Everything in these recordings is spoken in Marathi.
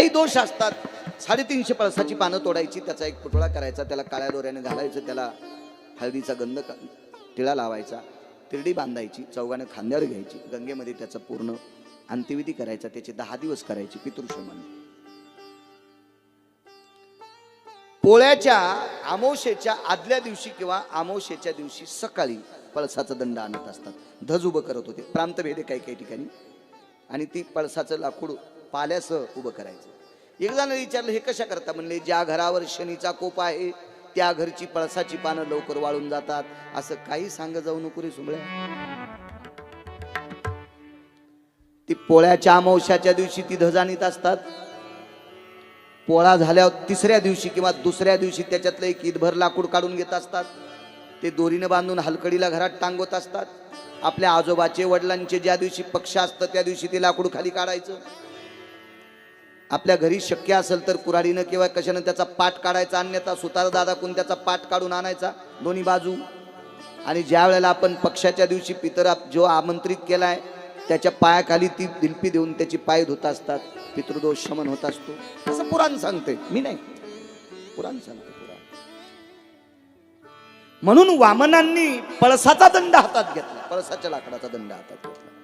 काही दोष असतात. साडेतीनशे पळसाची पानं तोडायची त्याचा एक पुतळा करायचा त्याला काळ्या दोऱ्याने घालायचं त्याला हळदीचा गंध तिळा टिळा लावायचा तिरडी बांधायची चौघाने खांद्यावर घ्यायची गंगेमध्ये त्याचा पूर्ण अंत्यविधी करायचा त्याचे दहा दिवस करायचे पितृश्रमण पोळ्याच्या आमोशेच्या आदल्या दिवशी किंवा आमोशेच्या दिवशी सकाळी पळसाचा दंड आणत असतात. धज उभं करत होते. प्रांतभेदे काही काही ठिकाणी. आणि ती पळसाचं लाकूड पाल्यासह उभं करायचं. एक जण विचारलं हे कशा करता? म्हणले ज्या घरावर शनीचा कोप आहे त्या घरची पळसाची पानं लवकर वाळून जातात. असं काही सांग जाऊ नको रे सुमळ्या. ती पोळ्याच्या अमावश्याच्या दिवशी ती धजानीत असतात. पोळा झाल्यावर तिसऱ्या दिवशी किंवा दुसऱ्या दिवशी त्याच्यातलं एक ईदभर लाकूड काढून घेत असतात. ते दोरीनं बांधून हलकडीला घरात टांगवत असतात. आपल्या आजोबाचे वडिलांचे ज्या दिवशी पक्ष असतं त्या दिवशी ते लाकूड खाली काढायचं. आपल्या घरी शक्य असेल तर कुराडीनं किंवा कशानं त्याचा पाठ काढायचा अन्यथा सुतार दादा त्याचा पाठ काढून आणायचा दोन्ही बाजू. आणि ज्या वेळेला आपण पक्षाच्या दिवशी पितर जो आमंत्रित केलाय त्याच्या पायाखाली ती दिलपी देऊन त्याची पाय धुत असतात. पितृदोष शमन होत असतो. असं पुराण सांगते. मी नाही. पुराण सांगते पुराण. म्हणून वामनांनी पळसाचा दंड हातात घेतला. पळसाच्या लाकडाचा दंड हातात घेतला.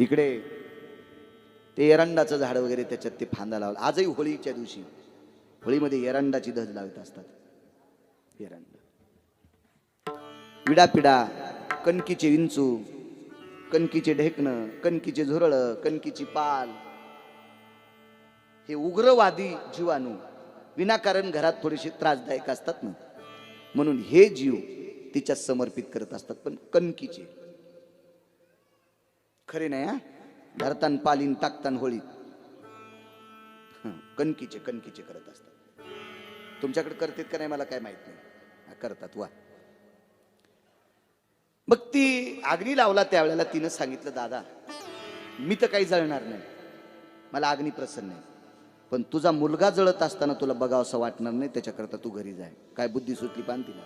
इकडे ते एरंडाचं झाड वगैरे त्याच्यात ते फांदा लावला. आजही होळीच्या दिवशी होळीमध्ये एरंडाची धज लावत असतात. एरंड. विडापिडा कणकीचे विंचू कणकीचे ढेकणं कणकीचे झुरळ कणकीची पाल. हे उग्रवादी जीवाणू विनाकारण घरात थोडेसे त्रासदायक असतात ना. म्हणून हे जीव तिच्या समर्पित करत असतात पण कणकीचे. खरे नाही हा? धरतान पालीन टाकतान होळीत. कणकीचे कणकीचे करत असतात. तुमच्याकडे करतात का नाही मला काय माहीत नाही. करतात वा. मग ती अग्नी लावला त्यावेळेला तिनं सांगितलं दादा मी तर काही जळणार नाही. मला अग्नी प्रसन्न आहे. पण तुझा मुलगा जळत असताना तुला बघावं असं वाटणार नाही त्याच्याकरता तू घरी जाय काय बुद्धी सुटली पान तिला.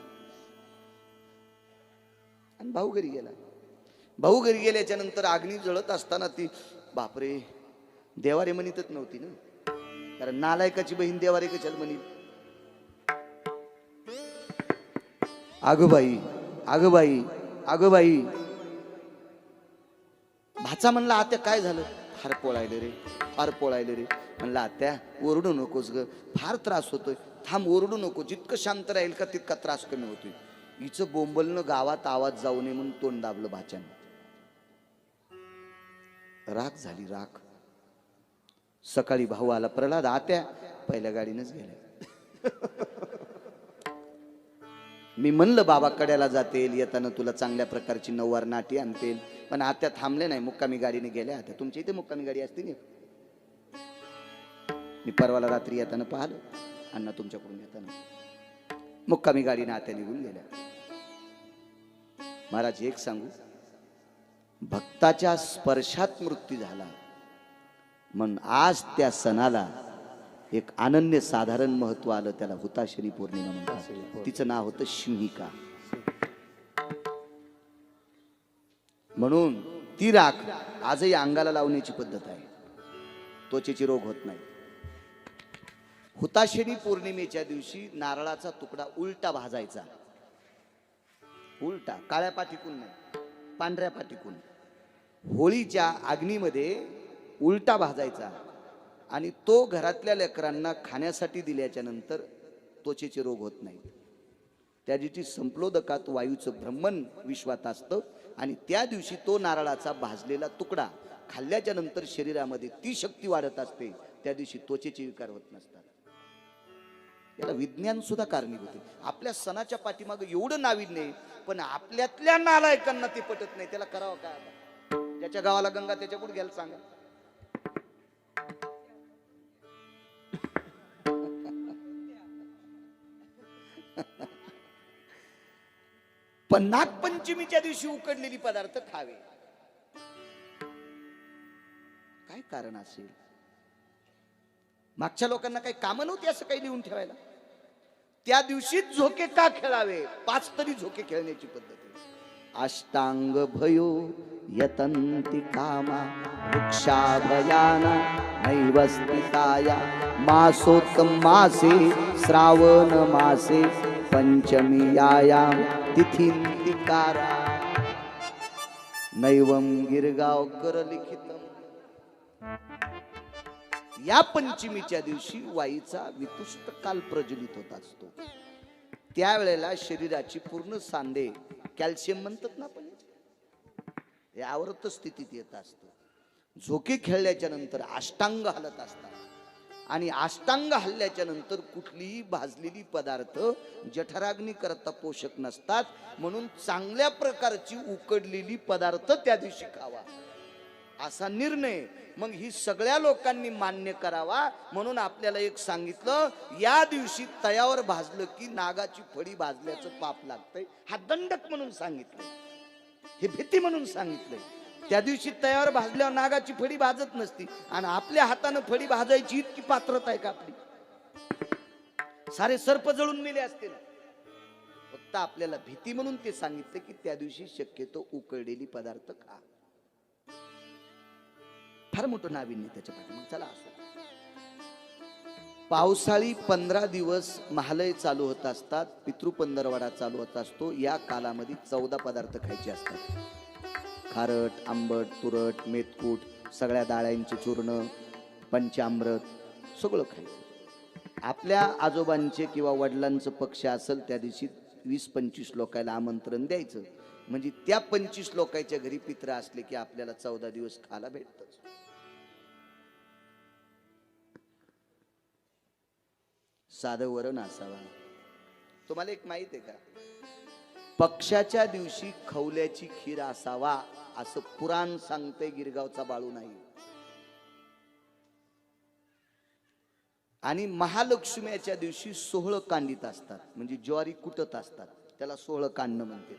आणि भाऊ घरी गेला. भाऊ घरी गेल्याच्यानंतर अग्नी जळत असताना ती बापरे देवारे म्हणतच नव्हती ना. कारण नालायकाची बहीण देवारे कशाला म्हणी आगोबाई आगोबाई आगोबाई भाचा म्हणला आत्या काय झालं? फार पोळायले रे फार पोळायले रे. म्हणलं आत्या ओरडू नकोस ग फार त्रास होतोय. थांब ओरडू नको जितकं शांत राहील का तितका त्रास कमी होतोय. हिचं बोंबलनं गावात आवाज जाऊ नये म्हणून तोंड दाबलं भाच्यानं. राख झाली राख. सकाळी भाऊ आला प्रल्हाद आत्या पहिल्या गाडीनंच गेल्या मी म्हणलं बाबा कड्याला जातील येताना तुला चांगल्या प्रकारची नऊवार नाटी आणतील. पण आत्या थांबले नाही मुक्कामी गाडीने गेल्या आता. तुमच्या इथे मुक्कामी गाडी असते ना मी परवाला रात्री येताना पाहिलं अण्णा तुमच्याकडून येताना. मुक्कामी गाडीने आत्या निघून गेल्या. महाराज एक सांगू? भक्ताच्या स्पर्शात मृत्यू झाला. म्हणून आज त्या सणाला एक अनन्य साधारण महत्त्व आलं त्याला हुताशरी पौर्णिमा म्हणतात. तिचं नाव होतं शिंहिका. म्हणून ती राख आजही अंगाला लावण्याची पद्धत आहे. त्वचेची रोग होत नाही हुताशनी पौर्णिमेच्या दिवशी नारळाचा तुकडा उलटा भाजायचा. उलटा काळ्या पाठीकून नाही. पांढऱ्या पाठीकून. होळीच्या अग्नीमध्ये उलटा भाजायचा आणि तो घरातल्या लेकरांना खाण्यासाठी दिल्याच्या नंतर त्वचेचे रोग होत नाही त्या दिवशी संप्लोदकात वायूचं भ्रमण विश्वात असतं आणि त्या दिवशी तो नारळाचा भाजलेला तुकडा खाल्ल्याच्या नंतर शरीरामध्ये ती शक्ती वाढत असते त्या दिवशी त्वचेचे विकार होत नसतात. याला विज्ञान सुद्धा कारणीभूत आहे. आपल्या सणाच्या पाठीमागे एवढं नाविन्य पण आपल्यातल्या नालायकांना ते पटत नाही. त्याला करावं काय आता? ज्याच्या गावाला गंगा त्याच्या कुठे घ्यायला सांगा. पण नागपंचमीच्या दिवशी उकडलेली पदार्थ खावे. काय कारण असेल? मागच्या लोकांना काही कामं नव्हती असं काही लिहून ठेवायला? त्या दिवशीच झोके का खेळावे? पाच तरी झोके खेळण्याची पद्धत अष्टांग भयो यतंती कामा वृक्षाभयाना नैव स्थिताया मासोत्तम मासे श्रावण मासे पंचमी यायाम तिथिंतिकारा। नैवम गिरगावकर लिखितम। या पंचमीच्या दिवशी वाईचा वितुष्ट काल प्रज्वलित होत असतो. त्यावेळेला शरीराची पूर्ण सांधे कॅल्शियम म्हणतात ना आपण हे आवर्त स्थितीत येत असतो. झोके खेळल्याच्या नंतर अष्टांग हलत असतात. आणि अष्टांग हल्ल्याच्या नंतर कुठलीही भाजलेली पदार्थ जठराग्नी करता पोषक नसतात. म्हणून चांगल्या प्रकारची उकडलेली पदार्थ त्या दिवशी खावा. असा निर्णय. मग ही सगळ्या लोकांनी मान्य करावा म्हणून आपल्याला एक सांगितलं या दिवशी तयावर भाजलं की नागाची फडी भाजल्याचं पाप लागतंय. हा दंडक म्हणून सांगितलंय. हे भीती म्हणून सांगितलंय. त्या दिवशी तयावर भाजल्यावर नागाची फडी भाजत नसती. आणि आपल्या हातानं फडी भाजायची इतकी पात्रता आहे का आपली? सारे सर्प जळून मेले असते ना फक्त आपल्याला भीती म्हणून ते सांगितलं की त्या दिवशी शक्यतो उकळलेली पदार्थ खा. फार मोठं नाविन्य त्याच्या पाठीमागे चला असो. पावसाळी पंधरा दिवस महालय चालू होत असतात पितृपंधरवाडा चालू होत असतो या कालामध्ये चौदा पदार्थ खायचे असतात. खारट आंबट तुरट मेथकूट सगळ्या डाळ्यांचे चूर्ण पंचामृत सगळं खायचं. आपल्या आजोबांचे किंवा वडिलांचं पक्ष असेल त्या दिवशी वीस पंचवीस लोकायला आमंत्रण द्यायचं. म्हणजे त्या पंचवीस लोकांच्या घरी पित्र असले की आपल्याला चौदा दिवस खायला भेटतच. साधं वरण असावा तुम्हाला एक माहीत आहे का? पक्षाच्या दिवशी खवल्याची खीर असावा असं पुराण सांगते गिरगावचा बाळू नाही. आणि महालक्ष्म्याच्या दिवशी सोहळ कांडित असतात म्हणजे ज्वारी कुटत असतात त्याला सोहळ कांडणं म्हणते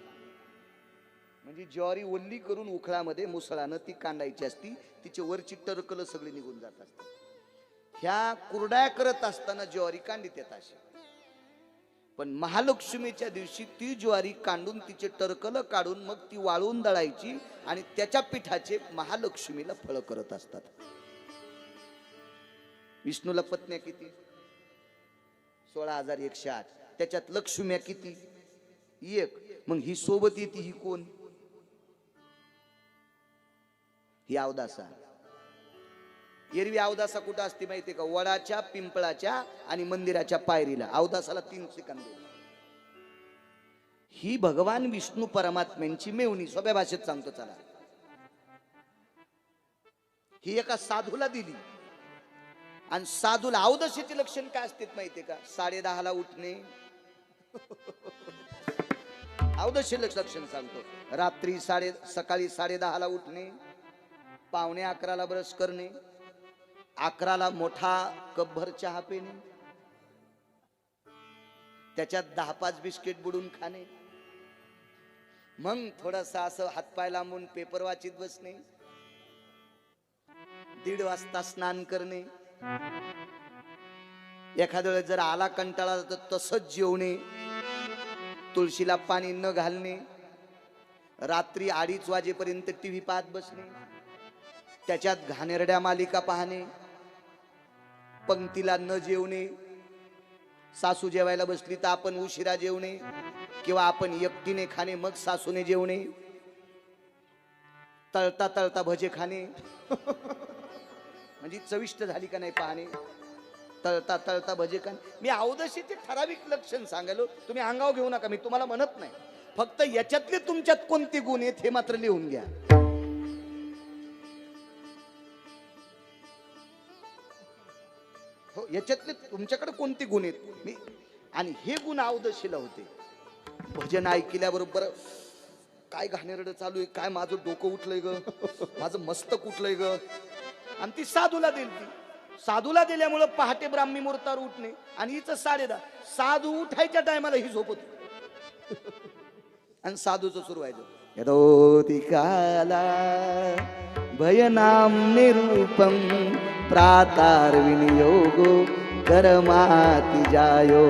म्हणजे ज्वारी ओल्ली करून उखळामध्ये मुसळानं ती कांडायची असती तिचे वरची टरकलं सगळे निघून जात असतात. ह्या कुरड्या करत असताना ज्वारी कांडीत येत अशी पण महालक्ष्मीच्या दिवशी ती ज्वारी कांडून तिचे टरकलं काढून मग ती वाळून दळायची आणि त्याच्या पिठाचे महालक्ष्मीला फळ करत असतात. विष्णूला पत्न्या किती? सोळा हजार एकशे आठ. त्याच्यात लक्ष्म्या किती? एक. मग ही सोबत येते ही कोण? ही अवदासा एरवी अवदासा कुठं असते माहितीये का? वडाच्या पिंपळाच्या आणि मंदिराच्या पायरीला. अवदासाला तीन सेकंद ही भगवान विष्णू परमात्म्यांची मेवणी. सोप्या भाषेत सांगतो चला. ही एका साधूला दिली. आणि साधूला अवदशीचे लक्षण काय असते माहितीये का? साडे दहाला उठणे. अवदशी लक्षण सांगतो. रात्री साडे सकाळी साडे दहाला उठणे. पावणे अकराला ब्रश करणे. अकराला मोठा कपभर चहा पिणे त्याच्यात दहा पाच बिस्किट बुडून खाणे. मग थोडासा असं हातपाय लांबून पेपर वाचित बसणे. दीड वाजता स्नान करणे. एखाद्या वेळेस जर आला कंटाळा तर तसंच जेवणे. तुळशीला पाणी न घालणे. रात्री अडीच वाजेपर्यंत टीव्ही पाहत बसणे. त्याच्यात घाणेरड्या मालिका पाहणे. पंक्तीला न जेवणे सासू जेवायला बसली तर आपण उशिरा जेवणे किंवा आपण एकटीने खाणे मग सासूने जेवणे. तळता तळता भजे खाणे. म्हणजे चविष्ट झाली का नाही पाहणे. तळता तळता भजे खाणे. मी अवदशीचे ठराविक लक्षण सांगायलो. तुम्ही अंगाव घेऊ नका मी तुम्हाला म्हणत नाही. फक्त याच्यातले तुमच्यात कोणते गुण आहेत हे मात्र लिहून घ्या. याच्यातले तुमच्याकडे कोणते गुण आहेत? मी आणि हे गुण अवदशीला होते. भजन ऐकल्याबरोबर काय घाणेरडं चालू आहे? काय माझं डोकं उठलंय ग? माझं मस्तक उठलंय ग? आणि ती साधूला दिली ती. साधूला दिल्यामुळं पहाटे ब्राह्मी मुहूर्तावर उठणे. आणि हिचं साडे दहा साधू उठायच्या टायमाला ही झोपत आणि साधूचं सुरू व्हायचं. यदोति काला भयनाम निरूपम प्रातार विनियोगो कर्माति जायो।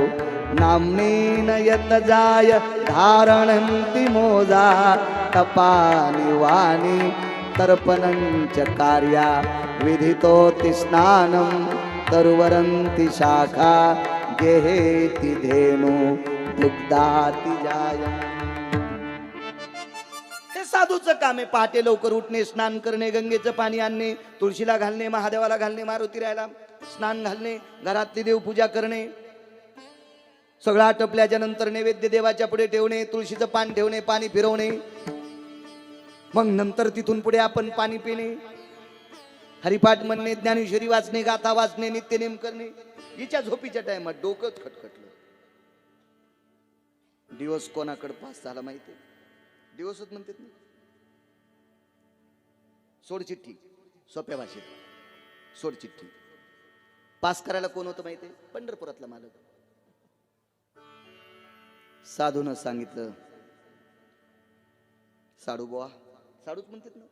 नाम्नेन यत जाय धारणन्ति मोजा तपानि वाणी तर्पणञ्च कार्या। विधितोति स्नानं तरुवरन्ति शाखा गेहेति धेनु दुग्धाति जायम्। साधूचं काम आहे. पहाटे लवकर उठणे स्नान करणे गंगेचं पाणी आणणे तुळशीला घालणे महादेवाला घालणे मारुती राहायला स्नान घालणे घरातली देवपूजा करणे सगळं आटपल्याच्या नंतर नैवेद्य देवाच्या पुढे ठेवणे तुळशीचं पान ठेवणे पाणी फिरवणे. मग नंतर तिथून पुढे आपण पाणी पिणे. हरिपाठ म्हणणे ज्ञानेश्वरी वाचणे गाथा वाचणे नित्य नेम करणे. हिच्या झोपीच्या टायमात डोकंच खटखटलं. दिवस कोणाकडे पास झाला माहिती दिवसच म्हणतात ना. सोड चिठ्ठी. सोप्या भाषेत. सोड चिठ्ठी. पास करायला कोण होतं माहिती पंढरपुरातला मालक. साधून सांगितलं साडू बुवा. साडूच म्हणतात ना.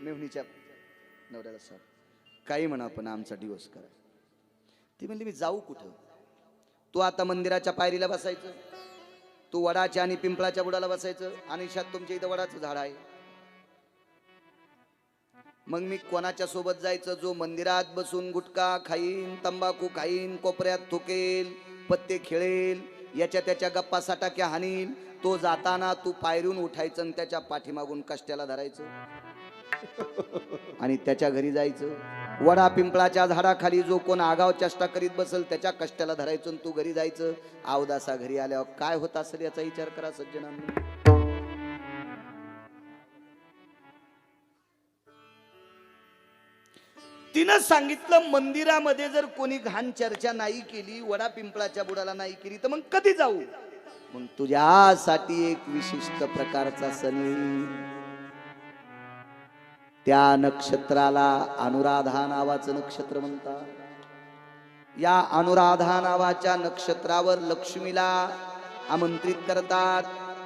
मेहणीच्या नवऱ्याला साडू. काही म्हणा पण आमचा दिवस करा. ती म्हणली मी जाऊ कुठं? तू आता मंदिराच्या पायरीला बसायचं. तू वडाच्या आणि पिंपळाच्या बुडाला बसायचं. आणि शात तुमच्या इथं वडाचं झाड आहे. मग मी कोणाच्या सोबत जायचं? जो मंदिरात बसून गुटखा खाईन तंबाखू खाईन कोपऱ्यात थुकेल पत्ते खेळेल याच्या त्याच्या गप्पा साटाक्या हानील तो जाताना तू पायरून उठायचं आणि त्याच्या पाठीमागून कष्ट्याला धरायचं. आणि त्याच्या घरी जायचं. वडा पिंपळाच्या झाडाखाली जो कोण आगाव चेष्टा करीत बसल त्याच्या कष्ट्याला धरायचं आणि तू घरी जायचं. आवदासा घरी आल्यावर काय होत असेल याचा विचार करा सज्जनांनी. तिनं सांगितलं मंदिरामध्ये जर कोणी घाण चर्चा नाही केली वडा पिंपळाच्या बुडाला नाही केली तर मग कधी जाऊ? मग तुझ्यासाठी एक विशिष्ट प्रकारचा सण त्या नक्षत्राला अनुराधा नावाचं नक्षत्र म्हणतात. या अनुराधा नावाच्या नक्षत्रावर लक्ष्मीला आमंत्रित करतात.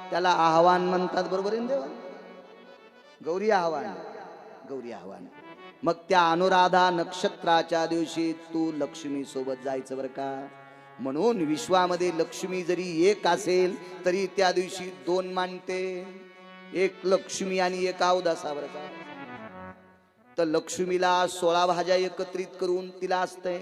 त्याला आव्हान म्हणतात बरोबर आहे देवा? गौरी आव्हान गौरी आव्हान. मग त्या अनुराधा नक्षत्राच्या दिवशी तू लक्ष्मी सोबत जायचं बरं का? म्हणून विश्वामध्ये लक्ष्मी जरी एक असेल तरी त्या दिवशी दोन मानते एक लक्ष्मी आणि एक अवदासा बरं का? तर लक्ष्मीला सोळा भाज्या एकत्रित करून तिला असते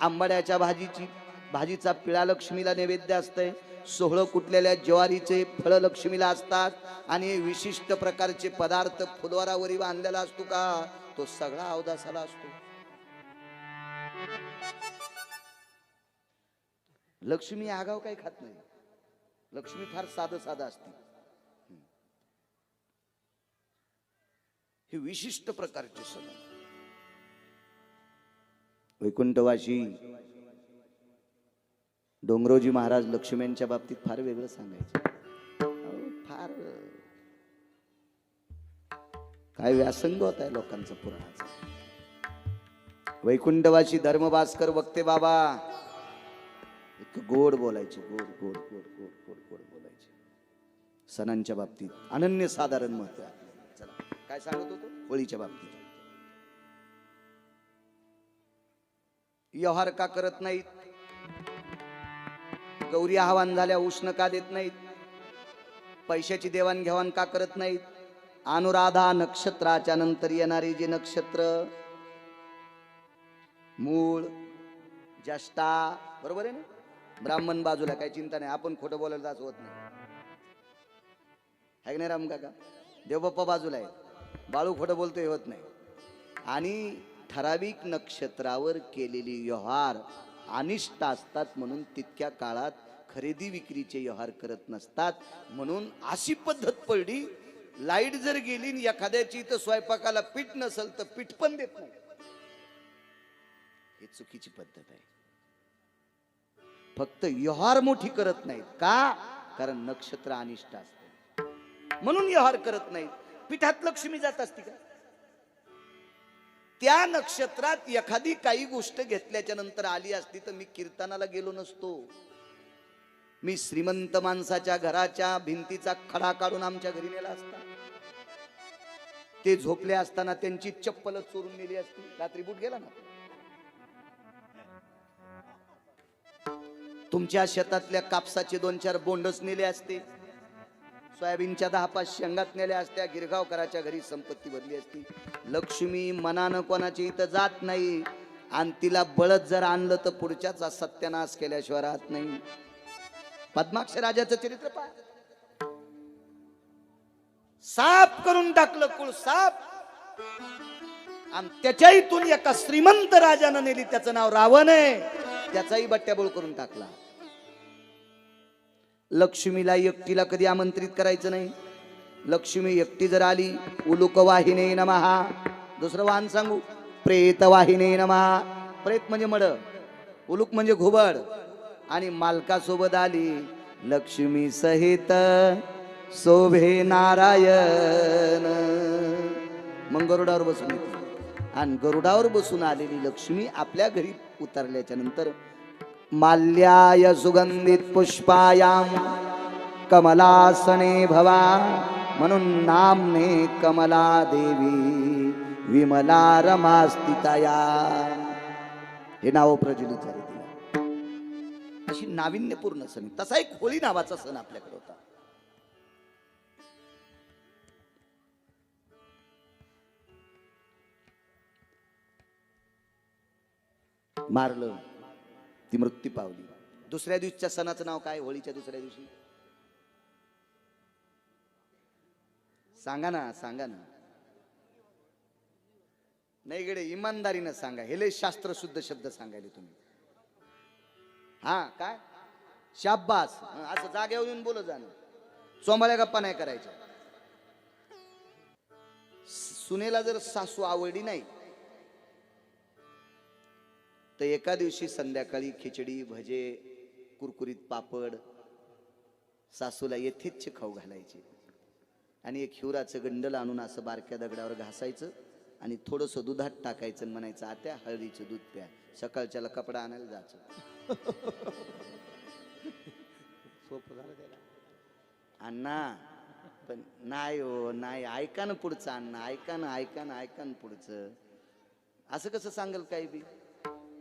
आंबाड्याच्या भाजीची भाजीचा पिळा लक्ष्मीला नैवेद्य असतंय. सोहळं कुटलेल्या ज्वारीचे फळं लक्ष्मीला असतात. आणि विशिष्ट प्रकारचे पदार्थ फुलवारावरी बांधलेला असतो का? तो सगळा अवदासाला असतो. लक्ष्मी आगाव काही खात नाही. लक्ष्मी फार साधं साधं असते. हे विशिष्ट प्रकारचे सण. आहेत. डोंगरोजी महाराज लक्ष्मींच्या बाबतीत फार वेगळं सांगायचे. फार काय व्यासंग होत आहे लोकांचा पुराणाचा. धर्म धर्मभास्कर वक्ते बाबा. एक गोड बोलायचे गोड गोड गोड गोड गोड गोड बोलायचे. सणांच्या बाबतीत अनन्य साधारण महत्त्व आहे. चला काय सांगत होतो? होळीच्या बाबतीत. व्यवहार का करत नाहीत? गौरी आव्हान झाल्या उष्ण का देत नाहीत? पैशाची देवाणघेवाण का करत नाहीत? अनुराधा नक्षत्राच्या नंतर येणारी जे नक्षत्र मूळ ज्येष्ठा बरोबर आहे ना? ब्राह्मण बाजूला काही चिंता नाही आपण खोटं बोलायला जाच होत नाही. है की नाही राम काका? देवबाप्पा बाजूला आहे. बाळू खोटं बोलतोय होत नाही. आणि ठराविक नक्षत्रावर केलेली व्यवहार अनिष्ट असतात म्हणून तितक्या काळात खरेदी विक्रीचे व्यवहार करत नसतात. म्हणून अशी पद्धत पडली लाइट जर गेली एखाद्याची तर स्वयंपाकाला पीठ नसेल तर पीठ पण देत नाही. हे चुकीची पद्धत आहे. फक्त व्यवहार मोठी करत नाहीत. का? कारण नक्षत्र अनिष्ट असते. म्हणून व्यवहार करत नाहीत. पिठात लक्ष्मी जात असती का? त्या नक्षत्रात एखादी काही गोष्ट घेतल्याच्या नंतर आली असती तर मी कीर्तनाला गेलो नसतो. मी श्रीमंत माणसाच्या घराच्या भिंतीचा खडा काढून आमच्या घरी नेला असता. ते झोपले असताना त्यांची चप्पल चोरून नेली असती. रात्री बुट गेला ना तुमच्या शेतातल्या कापसाचे दोन चार बोंडच नेले असते. सोयाबीनच्या दहा पाच शेंगात नेल्या असत्या. गिरगावकराच्या घरी संपत्ती भरली असती. लक्ष्मी मनानं कोणाची इथं जात नाही. आणि तिला बळत जर आणलं तर पुढच्याचा सत्यानाश केल्याशिवाय राहत नाही. पद्माक्ष राजाचं चरित्र पहा. साफ करून टाकलं कुळ साफ. आणि त्याच्या इथून एका श्रीमंत राजानं नेली त्याचं नाव रावण आहे. त्याचाही बट्ट्याबोळ करून टाकला. लक्ष्मीला एकटीला कधी आमंत्रित करायचं नाही. लक्ष्मी एकटी जर आली उलुक वाहिने नमहा. दुसरं वाहन सांगू प्रेत वाहिने नमहा. प्रेत म्हणजे मड उलुक म्हणजे घुबड. आणि मालकासोबत आली. लक्ष्मी सहित शोभे नारायण. मग गरुडावर बसून आणि गरुडावर बसून आलेली लक्ष्मी आपल्या घरी उतरल्याच्या नंतर माल्याय सुगंधित पुष्पायाम कमलासने भवा म्हणून नामने कमला देवी विमला रमास्तिकाया हे नाव प्रज्वलित झाले. अशी नाविन्यपूर्ण सण तसा एक होळी नावाचा सण आपल्याकडे होता. मारलं ती मृत्यू पावली. दुसऱ्या दिवशीच्या सणाचं नाव काय? होळीच्या दुसऱ्या दिवशी? सांगा ना सांगा ना. नाही गडे इमानदारीनं सांगा. हे लय शास्त्र शुद्ध शब्द सांगायले तुम्ही. हा काय? शाब्बास. असं जागेवर येऊन बोलत जाणं चोंबाल्या गप्पा नाही करायच्या. सुनेला जर सासू आवडली नाही तर एका दिवशी संध्याकाळी खिचडी भजे कुरकुरीत पापड सासूला येथेच खाऊ घालायचे. आणि एक हिवराचं गंडल आणून असं बारक्या दगडावर घासायचं आणि थोडंसं दुधात टाकायचं म्हणायचं आत्या हळदीचं दूध प्या. सकाळच्याला कपडा आणायला जायचं. सोपं झालं त्याला. अण्णा पण नाही हो नाही. ऐका ना पुढचं अण्णा. ऐका ना ऐका ना ऐका ना पुढचं. असं कसं सांगेल काही बी?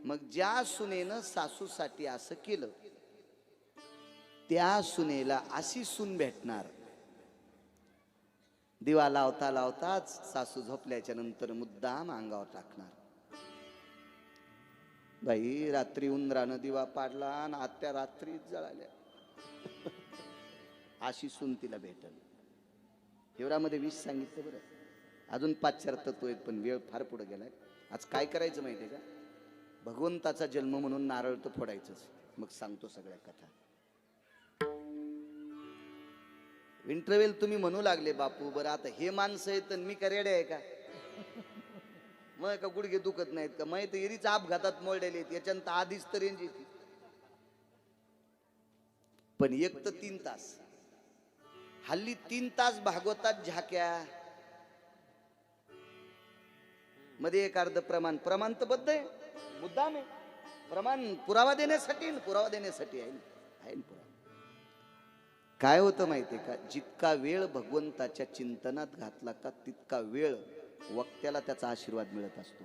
मग ज्या सुनेनं सासूसाठी असं केलं त्या सुनेला अशी सून भेटणार. दिवा लावता लावताच सासू झोपल्याच्या नंतर मुद्दाम अंगावर टाकणार. बाई रात्री उंदरानं दिवा पाडला आणि आत्या रात्रीच जळाल्या. अशी सून तिला भेटल. हिवरामध्ये वीस सांगितलं बरं. अजून पाच चार तत्व आहेत पण वेळ फार पुढे गेलाय. आज काय करायचं माहितीये का? भगवंताचा जन्म म्हणून नारळ तर फोडायचंच. मग सांगतो सगळ्या कथा. इंटरवेल तुम्ही म्हणू लागले बापू. बरं आता हे माणसं आहेत तर मी करेडे आहे का? मग का गुडघे दुखत नाहीत का? मग तर एरीच अपघातात मोडलेले याच्यानंतर आधीच तर रेंज येते पण एक तर तीन तास. हल्ली तीन तास भागवतात झाक्या. मध्ये एक अर्ध प्रमाण. प्रमाण तर बद्ध आहे. मुद्दाम आहे. प्रमाण पुरावा देण्यासाठी पुरावा देण्यासाठी आहे आहे पुरावा. काय होतं माहितीये का? जितका वेळ भगवंताच्या चिंतनात घातला का तितका वेळ वक्त्याला त्याचा आशीर्वाद मिळत असतो.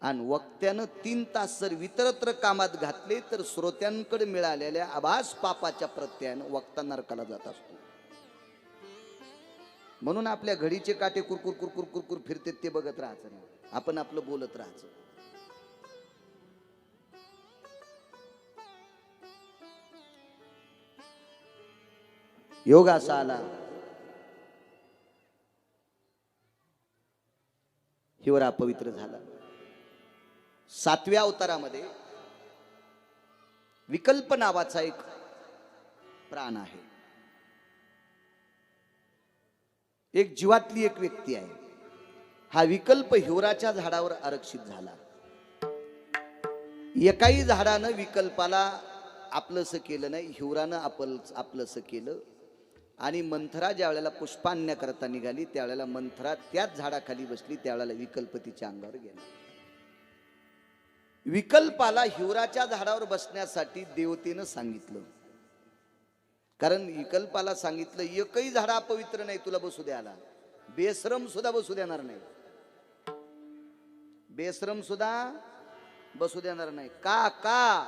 आणि वक्त्यानं तीन तास जर वितरत्र कामात घातले तर श्रोत्यांकडे मिळालेल्या आभास पापाच्या प्रत्यानं वक्ता नरकाला जात असतो. म्हणून आपल्या घडीचे काटे कुरकुर कुरकुर कुरकुर फिरते ते बघत राहायचं नाही. आपण आपलं बोलत राहायचं. योग असा आला हिवर अपवित्र झाला. सातव्या अवतारामध्ये विकल्प नावाचा एक प्राण आहे. एक जीवातली एक व्यक्ती आहे. हा विकल्प हिवराच्या झाडावर आरक्षित झाला. एकाही झाडानं विकल्पाला आपलंसं केलं नाही हिवरानं आपल आपलंसं केलं. आणि मंथरा ज्या वेळेला पुष्पान्य करता निघाली त्यावेळेला मंथरा त्याच झाडाखाली बसली त्यावेळेला विकल्प तिच्या अंगावर गेला. विकल्पाला हिवराच्या झाडावर बसण्यासाठी देवतेनं सांगितलं. कारण विकल्पाला सांगितलं एकही झाड अपवित्र नाही तुला बसू द्याला बेश्रम सुद्धा बसू देणार नाही. बेश्रम सुद्धा बसू देणार नाही. का का?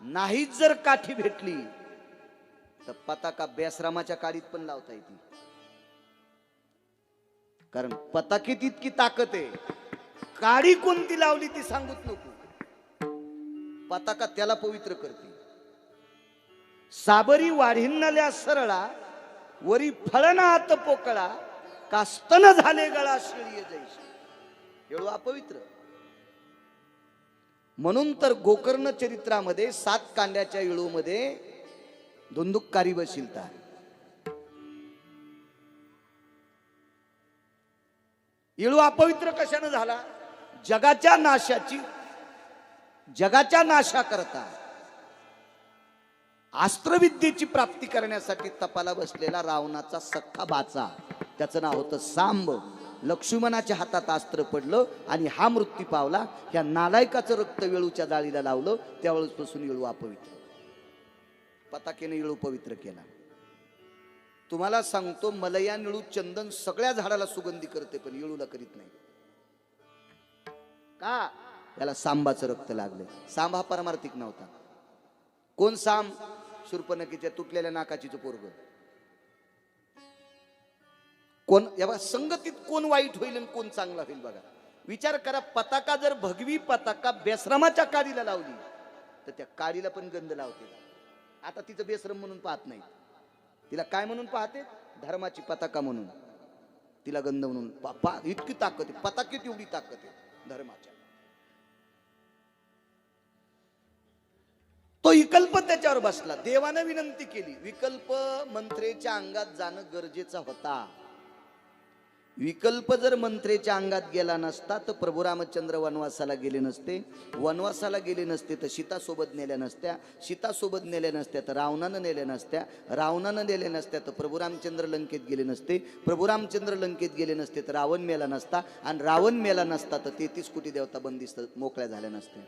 नाहीच जर काठी भेटली तर पताका बेसरामाच्या काडीत पण लावता येते. कारण पताकीत इतकी ताकद आहे. काडी कोणती लावली ती सांगूच नको. पताका त्याला पवित्र करते. साबरी वाढिन्नल्या सरळा वरी फळनात पोकळा कास्तन झाले गळा शिळीय जैशी एवढं अपवित्र. म्हणून तर गोकर्ण चरित्रामध्ये सात कांड्याच्या इळूमध्ये धुंदुक्कारी बशीलता इळू अपवित्र कशानं झाला? जगाच्या नाशाची जगाच्या नाशा करता अस्त्रविद्येची प्राप्ती करण्यासाठी तपाला बसलेला रावणाचा सख्खा बाचा. त्याचं नाव होतं सांब. लक्ष्मणाच्या हातात अस्त्र पडलं आणि हा मृत्यू पावला. ह्या नालायकाचं रक्त वेळूच्या जाळीला लावलं. त्यावेळेसपासून येळू अपवित्र पताकेने येळू पवित्र केला. तुम्हाला सांगतो मलया निळू चंदन सगळ्या झाडाला सुगंधी करते पण येळूला करीत नाही. का? त्याला सांबाचं रक्त लागलं सांब हा परमार्थिक नव्हता. कोण सांब? शूर्पणकीच्या तुटलेल्या नाकाचीच पोरग. कोण या संगतीत कोण वाईट होईल आणि कोण चांगला होईल बघा. विचार करा पताका जर भगवी पताका बेसरामाच्या काडीला लावली तर त्या काडीला पण गंध लावते. आता तिचं बेसरम म्हणून पाहत नाही तिला काय म्हणून पाहते? धर्माची पताका म्हणून. तिला गंध म्हणून पा- इतकी ताकद आहे. पताकेत एवढी ताकद आहे धर्माच्या. तो विकल्प त्याच्यावर बसला. देवानं विनंती केली. विकल्प मंत्रेच्या अंगात जाणं गरजेचा होता. विकल्प जर मंत्रेच्या अंगात गेला नसता तर प्रभू रामचंद्र वनवासाला गेले नसते. वनवासाला गेले नसते तर सीता सोबत नेल्या नसत्या. सीतासोबत नेल्या नसत्या तर रावणानं नेल्या नसत्या. रावणानं नेल्या नसत्या तर प्रभू रामचंद्र लंकेत गेले नसते. प्रभू रामचंद्र लंकेत गेले नसते तर रावण मेला नसता. आणि रावण मेला नसता तर तेहतीस कोटी देवता बंदिस्त मोकळ्या झाल्या नसत्या.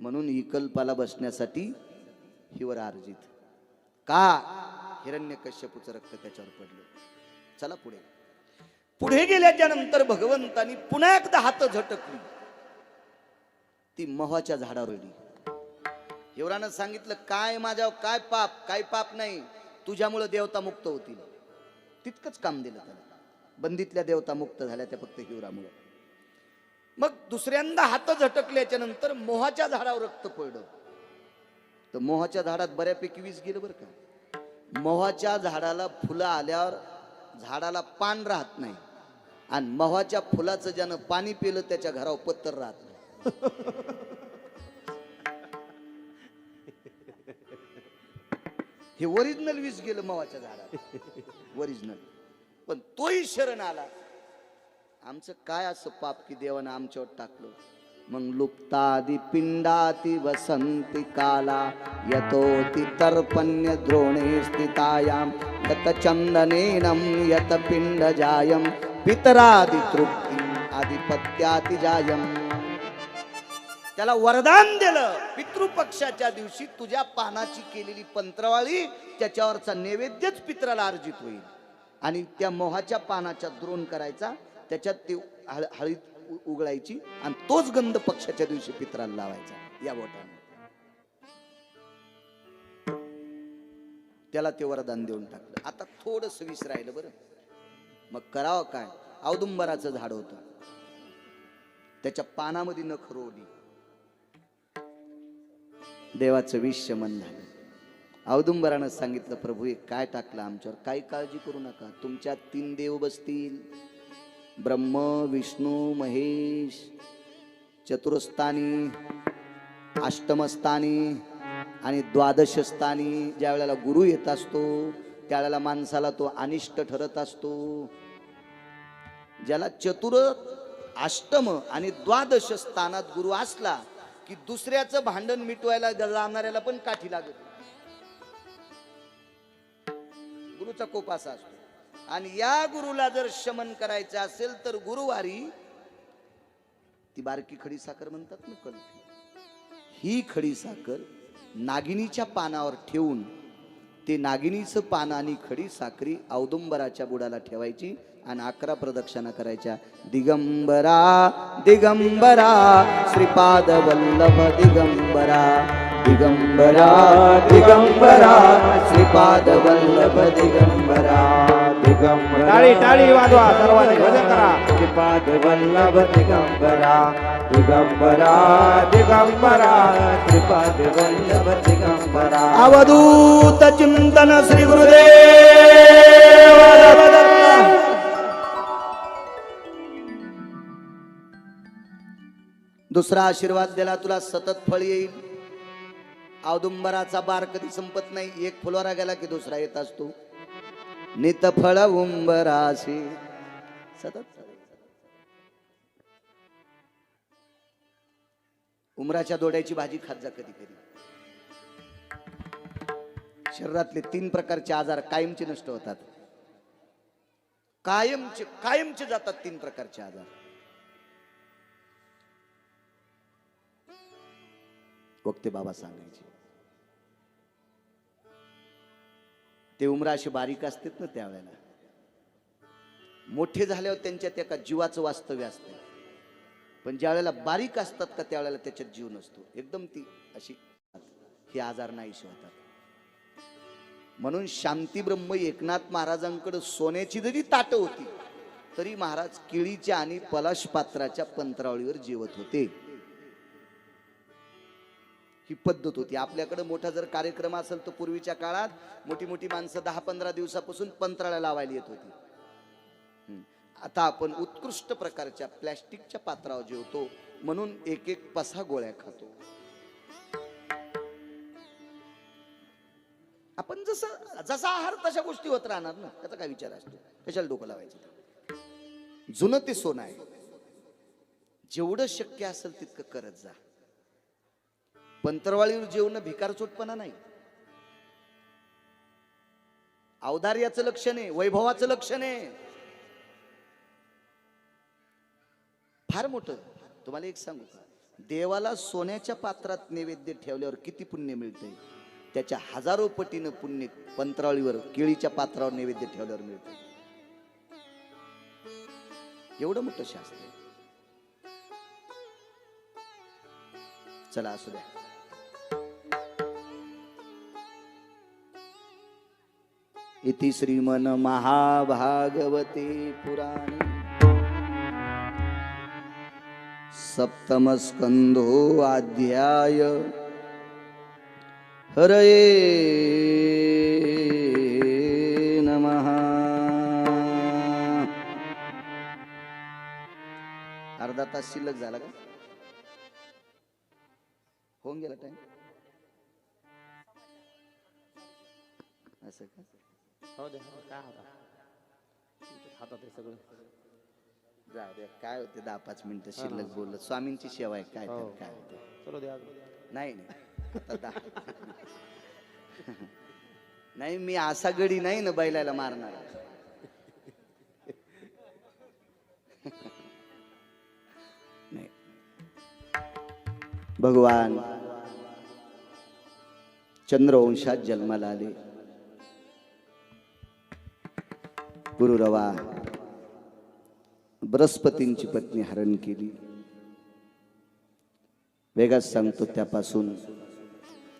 म्हणून विकल्पाला बसण्यासाठी हिवर अर्जित का? हिरण्य कश्यपूचं रक्त त्याच्यावर पडलं. चला पुढे. पुढे गेल्याच्यानंतर भगवंतानी पुन्हा एकदा हात झटकली ती मोहाच्या झाडावर गेली हिवरानं सांगितलं काय माझ्यावर काय पाप काय पाप नाही. तुझ्यामुळं देवता मुक्त होतील. तितकंच काम दिलं त्याला बंदीतल्या देवता मुक्त झाल्या त्या फक्त हिवरामुळं. मग दुसऱ्यांदा हात झटकल्याच्या नंतर मोहाच्या झाडावर रक्त पडलं तर मोहाच्या झाडात बऱ्यापैकी वीज गेलं बरं का? मोहाच्या झाडाला फुलं आल्यावर झाडाला पान राहत नाही. आणि मोहाच्या फुलाचं ज्यानं पाणी पिलं त्याच्या घरावर पत्तर राहत नाही. हे ओरिजिनल वीज गेलं मोहाच्या झाडात ओरिजिनल पण तोही शरण आला. आमचं काय असं पाप की देवानं आमच्यावर टाकलं? मग लुप्तादि पिंडाती वसंती काला यतोति तर्पण्य द्रोणे स्थितायाम यत चंदनेनम यत पिंड जायम पितरादि तृप्ती आधिपत्याति जायम त्याला वरदान दिलं पितृपक्षाच्या दिवशी तुझ्या पानाची केलेली पंत्रवाळी त्याच्यावरचा नैवेद्यच पित्राला अर्जित होईल. आणि त्या मोहाच्या पानाच्या द्रोण करायचा त्याच्यात ते हळ- हळीत उगळायची आणि तोच गंध पक्षाच्या दिवशी पित्राला लावायचा. या बोटाने त्याला ते वरदान देऊन टाकलं. आता थोडस विस राहिलं बरं. मग करावं काय? औदुंबराचं झाड होतं. त्याच्या पानामध्ये नख रोवली. देवाचं विष मन झालं. औदुंबरानं सांगितलं प्रभू हे काय टाकलं आमच्यावर? काही काळजी करू नका. तुमच्या तीन देव बसतील. ब्रह्म विष्णू महेश चतुरस्थानी अष्टमस्थानी आणि द्वादशस्थानी. ज्या वेळेला गुरु येत असतो त्यावेळेला माणसाला तो अनिष्ट ठरत असतो. ज्याला चतुर अष्टम आणि द्वादश स्थानात गुरु असला की दुसऱ्याचं भांडण मिटवायला जाणाऱ्याला पण काठी लागत गुरुचा कोप असा असतो. आणि या गुरुला जर शमन करायचं असेल तर गुरुवारी ती बारकी खडी साखर म्हणतात ना ही खडी साखर नागिनीच्या पानावर ठेवून ते नागिनीचं पान आणि खडी साखरी औदुंबराच्या बुडाला ठेवायची आणि अकरा प्रदक्षिणा करायच्या. दिगंबरा दिगंबरा श्रीपाद वल्लभ दिगंबरा. दिगंबरा दिगंबरा श्रीपाद वल्लभ दिगंबरा. टाळी टाळी वाजवा सर्वांनी भजन करा. श्रीपाद वल्लभ दिगंबरा दिगंबरा दिगंबरा. श्रीपाद वल्लभ दिगंबरा. अवधूत चिंतन श्री गुरुदेव. दुसरा आशीर्वाद दिला तुला सतत फळ येईल. औदुंबराचा बार कधी संपत नाही. एक फुलवारा गेला की दुसरा येत असतो. नितफळ उंबराशी. सतत उमराच्या दोड्याची भाजी खात जा कधी कधी. शरीरातले तीन प्रकारचे आजार कायमचे नष्ट होतात. कायमचे कायमचे जातात तीन प्रकारचे आजार. वक्ते बाबा सांगायचे. ते उमरा असे बारीक असतात ना त्यावेळेला. मोठे झाल्यावर त्यांच्यात एका जीवाचं वास्तव्य असतं. पण ज्या वेळेला बारीक असतात का त्यावेळेला त्याच्यात जीव नसतो. एकदम ती अशी हे आजार नाहीशी होतात. म्हणून शांती ब्रह्म एकनाथ महाराजांकडे सोन्याची जरी ताट होती तरी महाराज केळीच्या आणि पलाश पात्राच्या पंत्रावळीवर जेवत होते. ही पद्धत होती. आपल्याकडे मोठा जर कार्यक्रम असेल तर पूर्वीच्या काळात मोठी मोठी माणसं दहा पंधरा दिवसापासून पंत्राळ्या लावायला येत होती. आता आपण उत्कृष्ट प्रकारच्या प्लॅस्टिकच्या पात्रावर जेवतो म्हणून एक एक पसा गोळ्या खातो. आपण जसं जसा आहार तशा गोष्टी होत राहणार ना त्याचा काय विचार असतो? कशाला डोकं लावायचं? जुनं ते सोनं आहे. जेवढं शक्य असेल तितकं करत जा. पंतरवाळीवर जेवण भिकारचोटपणा नाही. औदार्याचं लक्षण आहे वैभवाचं लक्षण आहे. फार मोठं. तुम्हाला एक सांगू का? देवाला सोन्याच्या पात्रात नैवेद्य ठेवल्यावर किती पुण्य मिळते त्याच्या हजारो पटीनं पुण्य पंतराळीवर केळीच्या पात्रावर नैवेद्य ठेवल्यावर मिळतं एवढं मोठं शास्त्र चला असू द्या. इति श्रीमन महाभागवते पुराणे। सप्तमस्कंधो अध्याय हरये नमः। अर्धा तास शिल्लक झाला का? होऊन गेला टाइम असं का? हो दे काय होता हातात सगळं. जाऊ द्या काय होते दहा पाच मिनिटं शिल्लक बोललं. स्वामींची सेवा आहे काय हो. तर काय होते? चलो द्या नाही नाही. आता दहा. नाही मी असा गडी नाही ना बैलाला मारणार. नाही. भगवान चंद्रवंशात जन्माला आले. गुरुरवा बृहस्पतींची पत्नी हरण केली. वेगात सांगतो त्यापासून